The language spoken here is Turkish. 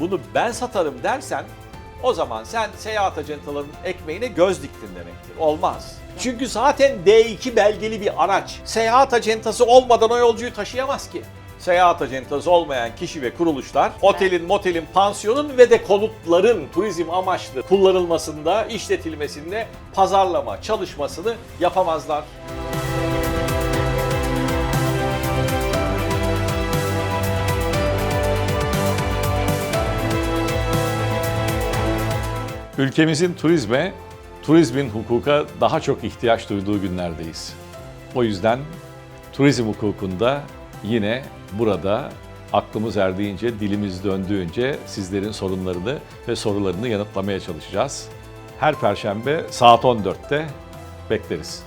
bunu ben satarım dersen o zaman sen seyahat acentalarının ekmeğine göz diktin demektir. Olmaz. Çünkü zaten D2 belgeli bir araç. Seyahat acentası olmadan o yolcuyu taşıyamaz ki. Seyahat acentası olmayan kişi ve kuruluşlar otelin, motelin, pansiyonun ve de konutların turizm amaçlı kullanılmasında, işletilmesinde pazarlama çalışmasını yapamazlar. Ülkemizin turizme, turizmin hukuka daha çok ihtiyaç duyduğu günlerdeyiz. O yüzden turizm hukukunda yine burada aklımız erdiğince, dilimiz döndüğünce sizlerin sorunlarını ve sorularını yanıtlamaya çalışacağız. Her perşembe saat 14'te bekleriz.